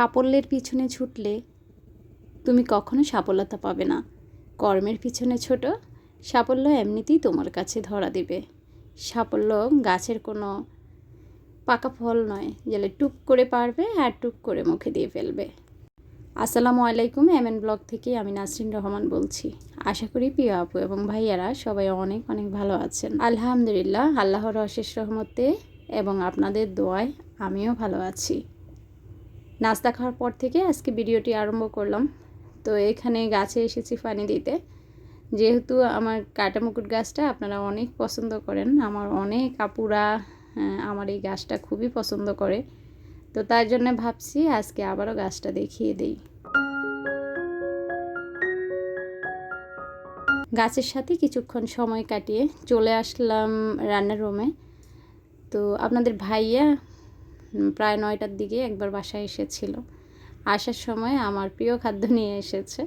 সাফল্যের পিছনে ছুটলে তুমি কখনো সাফল্যতা পাবে না। কর্মের পিছনে ছোট, সাফল্য এমনিতেই তোমার কাছে ধরা দিবে। সাফল্য গাছের কোনো পাকা ফল নয়, গেলে টুক করে পারবে আর টুক করে মুখে দিয়ে ফেলবে। আসসালামু আলাইকুম, এমএন ব্লগ থেকে আমি নাসরিন রহমান বলছি। আশা করি প্রিয় আপু এবং ভাইয়ারা সবাই অনেক অনেক ভালো আছেন। আলহামদুলিল্লাহ, আল্লাহর অশেষ রহমতে এবং আপনাদের দোয়ায় আমিও ভালো আছি। নাস্তা খাওয়ার পর থেকে আজকে ভিডিওটি আরম্ভ করলাম। তো এখানে গাছে এসেছি পানি দিতে। যেহেতু আমার কাটা মুকুট গাছটা আপনারা অনেক পছন্দ করেন আমার অনেক আপুরা হ্যাঁ, আমার এই গাছটা খুবই পছন্দ করে। তো তার জন্য ভাবছি আজকে আবারও গাছটা দেখিয়ে দিই। গাছের সাথে কিছুক্ষণ সময় কাটিয়ে চলে আসলাম রান্নার রুমে। তো আপনাদের ভাইয়া প্রায় নয়টার দিকে একবার বাসায় এসেছিল। আসার সময় আমার প্রিয় খাদ্য নিয়ে এসেছে।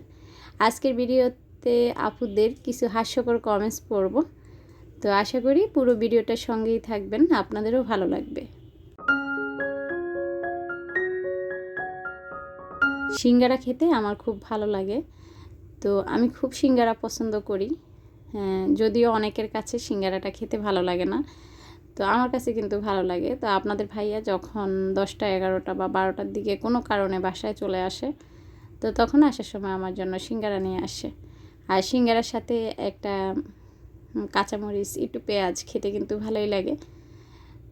আজকের ভিডিওতে আপুদের কিছু হাস্যকর কমেন্টস পড়ব। তো আশা করি পুরো ভিডিওটার সঙ্গেই থাকবেন আপনাদেরও ভালো লাগবে। সিঙ্গারা খেতে আমার খুব ভালো লাগে। তো আমি খুব সিঙ্গারা পছন্দ করি। হ্যাঁ, যদিও অনেকের কাছে সিঙ্গারাটা খেতে ভালো লাগে না। তো আমার কাছে কিন্তু ভালো লাগে। তো আপনাদের ভাইয়া যখন দশটা, এগারোটা বা বারোটার দিকে কোনো কারণে বাসায় চলে আসে, তো তখন আসার সময় আমার জন্য সিঙ্গারা নিয়ে আসে। আর সিঙ্গারার সাথে একটা কাঁচামরিচ, একটু পেঁয়াজ খেতে কিন্তু ভালোই লাগে।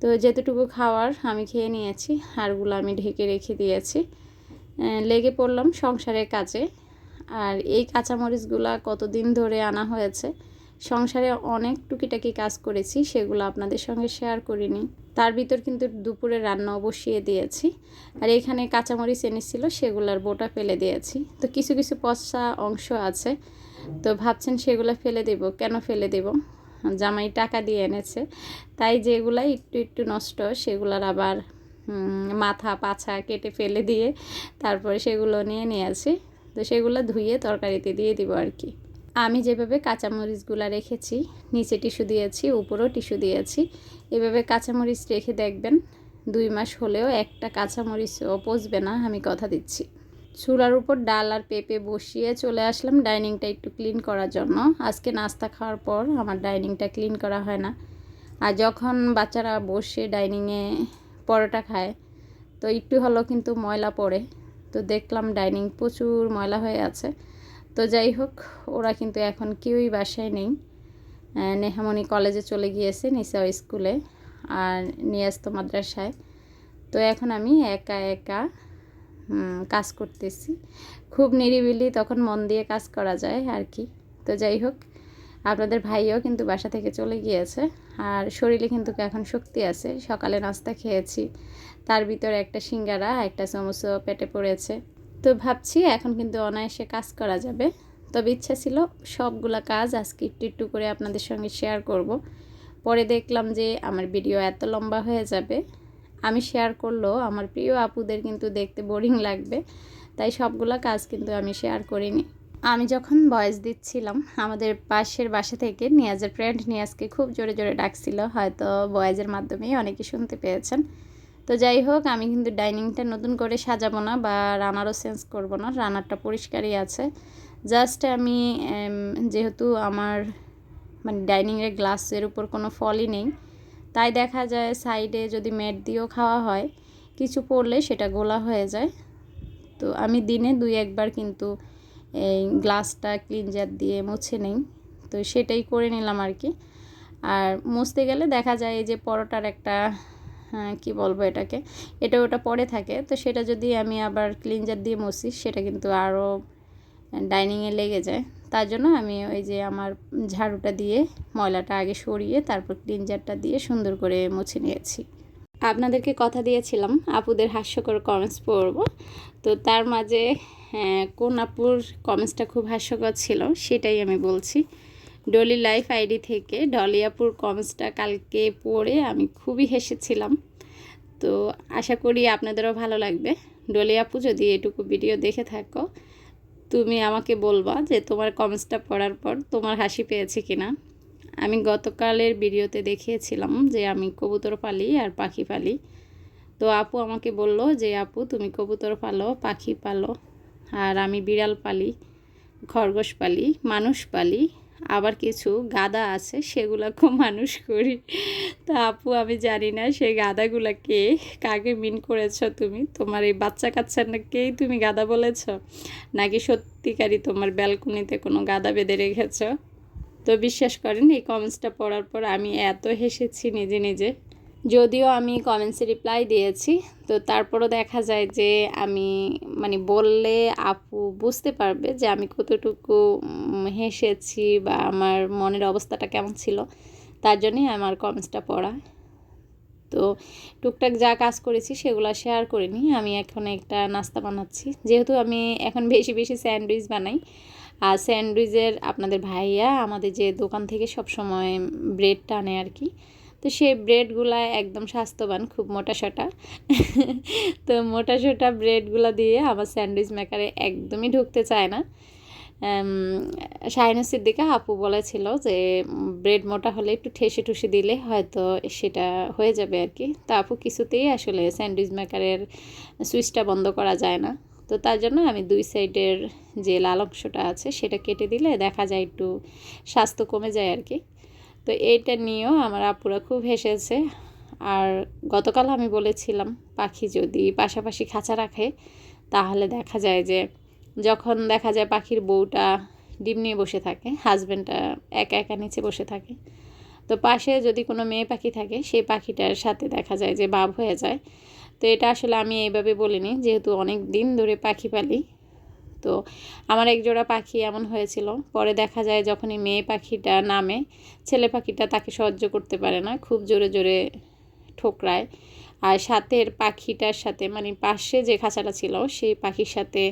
তো যেতটুকু খাওয়ার আমি খেয়ে নিয়েছি, হাড়গুলো আমি ঢেকে রেখে দিয়েছি। লেগে পড়লাম সংসারের কাজে। আর এই কাঁচামরিচগুলা কতদিন ধরে আনা হয়েছে সংসারে অনেক টুকিটাকি কাজ করেছি, সেগুলো আপনাদের সঙ্গে শেয়ার করিনি। তার ভিতর কিন্তু দুপুরে রান্নাও বসিয়ে দিয়েছি। আর এখানে কাঁচামরিচ এনেছিল, সেগুলোর বোটা ফেলে দিয়েছি। তো কিছু কিছু পচা অংশ আছে। তো ভাবছেন সেগুলো ফেলে দেব, কেন ফেলে দেব? জামাই টাকা দিয়ে এনেছে। তাই যেগুলা একটু একটু নষ্ট, সেগুলার আবার মাথা পাছা কেটে ফেলে দিয়ে তারপরে সেগুলো নিয়ে নিয়েছি তো সেগুলো ধুয়ে তরকারিতে দিয়ে দিব আর কি। আমি যেভাবে কাঁচামরিচগুলো রেখেছি, নিচে টিস্যু দিয়েছি, উপরেও টিস্যু দিয়েছি, এভাবে কাঁচামরিচ রেখে দেখবেন দুই মাস হলেও একটা কাঁচামরিচও পচবে না, আমি কথা দিচ্ছি। চুলার উপর ডাল আর পেঁপে বসিয়ে চলে আসলাম ডাইনিংটা একটু ক্লিন করার জন্য। আজকে নাস্তা খাওয়ার পর আমার ডাইনিংটা ক্লিন করা হয় না। আর যখন বাচ্চারা বসে ডাইনিংয়ে পরোটা খায়, তো একটু হলেও কিন্তু ময়লা পড়ে। তো দেখলাম ডাইনিং প্রচুর ময়লা হয়ে আছে। তো যাই হোক, ওরা কিন্তু এখন কেউই বাসায় নেই। নেহামণি কলেজে চলে গিয়েছে নিসাও স্কুলে আর নিয়াজ তো মাদ্রাসায়। তো এখন আমি একা একা কাজ করতেছি। খুব নিরিবিলি তখন মন দিয়ে কাজ করা যায় আর কি। তো যাই হোক, আপনাদের ভাইও কিন্তু বাসা থেকে চলে গিয়েছে আর শরীরে কিন্তু এখন শক্তি আছে। সকালে নাস্তা খেয়েছি, তার ভিতরে একটা সিঙ্গারা, একটা চামচও পেটে পড়েছে। তো ভাবছি এখন কিন্তু অনায়াসে কাজ করা যাবে। তবে ইচ্ছা ছিল সবগুলা কাজ আজকে একটু একটু করে আপনাদের সঙ্গে শেয়ার করব। পরে দেখলাম যে আমার ভিডিও এত লম্বা হয়ে যাবে। আমি শেয়ার করলেও আমার প্রিয় আপুদের কিন্তু দেখতে বোরিং লাগবে। তাই সবগুলা কাজ কিন্তু আমি শেয়ার করিনি। আমি যখন ভয়েস দিচ্ছিলাম, আমাদের পাশের বাসা থেকে নিয়াজের ফ্রেন্ড নিয়াজকে খুব জোরে জোরে ডাকছিল। হয়তো বয়েজের মাধ্যমেই অনেকে শুনতে পেয়েছেন। তো যাই হোক, আমি কিন্তু ডাইনিংটা নতুন করে সাজাবো না বা রানারও চেঞ্জ করব না, রানারটা পরিষ্কারই আছে। জাস্ট আমি যেহেতু আমার মানে ডাইনিংয়ের গ্লাসের উপর কোনো ফলই নেই, তাই দেখা যায় সাইডে যদি ম্যাট দিয়েও খাওয়া হয়, কিছু পড়লে সেটা গোলা হয়ে যায়। তো আমি দিনে দুই একবার কিন্তু এই গ্লাসটা ক্লিনজার দিয়ে মুছে নেই, তো সেটাই করে নিলাম আর কি। আর মুছতে গেলে দেখা যায় যে পরোটার একটা কি বলব এটাকে? এটা ওটা পড়ে থাকে। তো সেটা যদি আমি আবার ক্লিনজার দিয়ে মুছি সেটা কিন্তু আরও ডাইনিংয়ে লেগে যায়। তার জন্য আমি ওই যে আমার ঝাড়ুটা দিয়ে ময়লাটা আগে সরিয়ে তারপর ক্লিনজারটা দিয়ে সুন্দর করে মুছে নিয়েছি। আপনাদেরকে কথা দিয়েছিলাম আপুদের হাস্যকর কমেন্টস পড়ব। তো তার মাঝে হ্যাঁ, কোন আপুর কমেন্টসটা খুব হাস্যকর ছিল সেটাই আমি বলছি। ডলি লাইফ আইডি থেকে ডলিয়াপুর কমেন্টসটা কালকে পড়ে আমি খুবই হেসেছিলাম। তো আশা করি আপনাদেরও ভালো লাগবে। ডলিয়াপু, যদি এটুকু ভিডিও দেখে থাকো, তুমি আমাকে বলবা যে তোমার কমেন্টসটা পড়ার পর তোমার হাসি পেয়েছে কিনা। আমি গতকালের ভিডিওতে দেখিয়েছিলাম যে আমি কবুতর পালি আর পাখি পালি। তো আপু আমাকে বলল যে, আপু, তুমি কবুতর পালো, পাখি পালো, আর আমি বিড়াল পালি, খরগোশ পালি, মানুষ পালি আবার কিছু গাদা আছে, সেগুলোকেও মানুষ করি। তা আপু, আমি জানি না সেই গাদাগুলাকে কাকে মিন করেছ তুমি? তোমার এই বাচ্চা কাচ্চাকেই তুমি গাদা বলেছ? নাকি সত্যিকারই তোমার ব্যালকনিতে কোনো গাদা বেঁধে রেখেছ? তো বিশ্বাস করেন, এই কমেন্টসটা পড়ার পর আমি এত হেসেছি নিজে নিজে। যদিও আমি কমেন্টসে রিপ্লাই দিয়েছি, তো তারপরও দেখা যায় যে আমি মানে বললে আপু বুঝতে পারবে যে আমি কতটুকু হেসেছি বা আমার মনের অবস্থাটা কেমন ছিল, তার জন্যই আমার কমেন্টসটা পড়া। তো টুকটাক যা কাজ করেছি সেগুলো শেয়ার করিনি, আমি এখন একটা নাস্তা বানাচ্ছি। যেহেতু আমি এখন বেশি বেশি স্যান্ডউইচ বানাই, আর স্যান্ডউইচের আপনাদের ভাইয়া আমাদের যে দোকান থেকে সব সময় ব্রেডটা আনে আর কি তো সেই ব্রেডগুলা একদম স্বাস্থ্যবান, খুব মোটা সোটা। তো মোটা সোটা ব্রেডগুলো দিয়ে আমার স্যান্ডউইচ মেকারে একদমই ঢুকতে চায় না। শাহিনুর সিদ্দিকা আপু বলেছিল যে ব্রেড মোটা হলে একটু ঠেসে ঠুসে দিলে হয়তো সেটা হয়ে যাবে আর কি। তা আপু কিছুতেই আসলে স্যান্ডউইচ মেকারের সুইচটা বন্ধ করা যায় না। তো তার জন্য আমি দুই সাইডের যে লাল অংশটা আছে সেটা কেটে দিলে দেখা যায় একটু স্বাস্থ্য কমে যায় আর কি। তো এইটা নিয়েও আমার আপুরা খুব হেসেছে। আর গতকাল আমি বলেছিলাম, পাখি যদি পাশাপাশি খাঁচা রাখে, তাহলে দেখা যায় যে যখন দেখা যায় পাখির বউটা ডিম নিয়ে বসে থাকে হাজব্যান্ডটা একা একা নিচে বসে থাকে, তো পাশে যদি কোনো মেয়ে পাখি থাকে, সেই পাখিটার সাথে দেখা যায় যে বাব হয়ে যায়। তো এটা আসলে আমি এইভাবে বলিনি, যেহেতু অনেক দিন ধরে পাখি পালি তো আমার এক জোড়া পাখি এমন হয়েছিল। পরে দেখা যায় যখনই মেয়ে পাখিটা নামে, ছেলে পাখিটা তাকে সহ্য করতে পারে না, খুব জোরে জোরে ঠোকরায়। আর সাথের পাখিটার সাথে মানে পাশে যে খাঁচাটা ছিল, সেই পাখির সাথে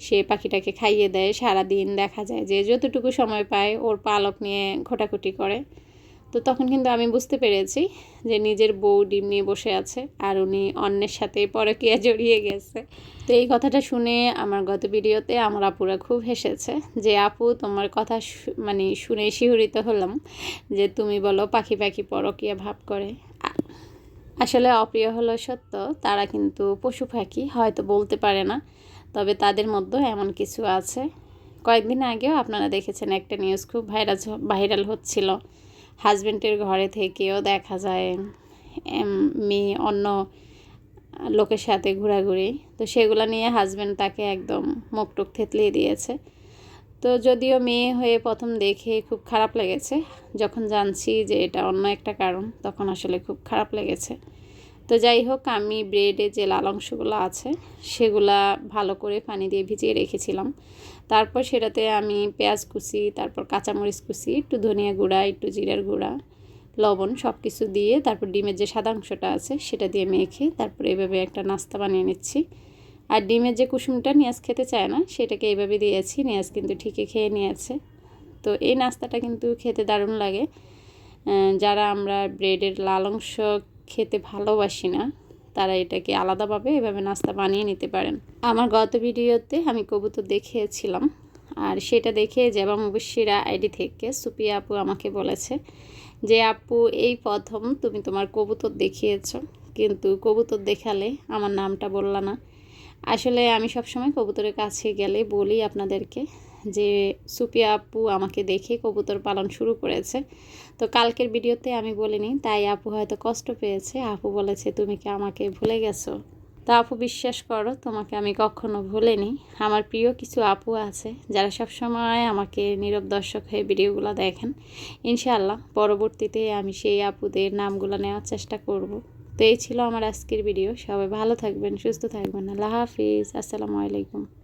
সে পাখিটাকে খাইয়ে দেয়। সারাদিন দেখা যায় যে যতটুকু সময় পায়, ওর পালক নিয়ে ঘোটাঘুটি করে। তো তখন কিন্তু আমি বুঝতে পেরেছি যে নিজের বউ ডিম নিয়ে বসে আছে আর উনি অন্যের সাথে পরকিয়া জড়িয়ে গেছে। তো এই কথাটা শুনে আমার গত ভিডিওতে আমার আপুরা খুব হেসেছে যে, আপু, তোমার কথা মানে শুনে শিহরিত হলাম যে তুমি বলো পাখি পাখি পরকিয়া ভাব করে। আসলে অপ্রিয় হলো সত্য, তারা কিন্তু পশু পাখি হয়তো বলতে পারে না, তবে তাদের মধ্যে এমন কিছু আছে। কয়েকদিন আগেও আপনারা দেখেছেন একটা নিউজ খুব ভাইরাল ভাইরাল হচ্ছিল। হাজব্যান্ডের ঘরে থেকেও দেখা যায় মেয়ে অন্য লোকের সাথে ঘোরাঘুরি। তো সেগুলো নিয়ে হাজব্যান্ড তাকে একদম মুখটুক থেতলিয়ে দিয়েছে। তো যদিও মেয়ে হয়ে প্রথম দেখে খুব খারাপ লেগেছে, যখন জানছি যে এটা অন্য একটা কারণ, তখন আসলে খুব খারাপ লেগেছে। তো যাই হোক, আমি ব্রেডে যে লাল অংশগুলো আছে, সেগুলা ভালো করে পানি দিয়ে ভিজিয়ে রেখেছিলাম। তারপর সেটাতে আমি পেঁয়াজ কুচি, তারপর কাঁচামরিচ কুচি, একটু ধনিয়া গুঁড়া, একটু জিরার গুঁড়া, লবণ সব কিছু দিয়ে তারপর ডিমের যে সাদা অংশটা আছে, সেটা দিয়ে মেখে তারপর এভাবে একটা নাস্তা বানিয়ে নিচ্ছি। আর ডিমের যে কুসুমটা নিয়াজ খেতে চায় না, সেটাকে এইভাবে দিয়েছি, নিয়াজ কিন্তু ঠিকই খেয়ে নিয়েছে। তো এই নাস্তাটা কিন্তু খেতে দারুণ লাগে। যারা আমরা ব্রেডের লাল অংশ খেতে ভালোবাসি না, তারা এটাকে আলাদাভাবে এভাবে নাস্তা বানিয়ে নিতে পারেন। আমার গত ভিডিওতে আমি কবুতর দেখিয়েছিলাম, আর সেটা দেখে জেবা মুবশিরা আইডি থেকে সুপিয়া আপু আমাকে বলেছে যে, আপু, এই প্রথম তুমি তোমার কবুতর দেখিয়েছ, কিন্তু কবুতর দেখালে আমার নামটা বললা না। আসলে আমি সবসময় কবুতরের কাছে গেলে বলি আপনাদেরকে যে সুপিয়া আপু আমাকে দেখে কবুতর পালন শুরু করেছে। তো কালকের ভিডিওতে আমি বলিনি, তাই আপু হয়তো কষ্ট পেয়েছে। আপু বলেছে, তুমি কি আমাকে ভুলে গেছো? তো আপু বিশ্বাস করো, তোমাকে আমি কখনো ভুলিনি। আমার প্রিয় কিছু আপু আছে, যারা সব সময় আমাকে নীরব দর্শক হয়ে ভিডিওগুলো দেখেন। ইনশাআল্লাহ, পরবর্তীতে আমি সেই আপুদের নামগুলো নেওয়ার চেষ্টা করব। তো এই ছিল আমার আজকের ভিডিও। সবাই ভালো থাকবেন, সুস্থ থাকবেন। আল্লাহ হাফিজ। আসসালামু আলাইকুম।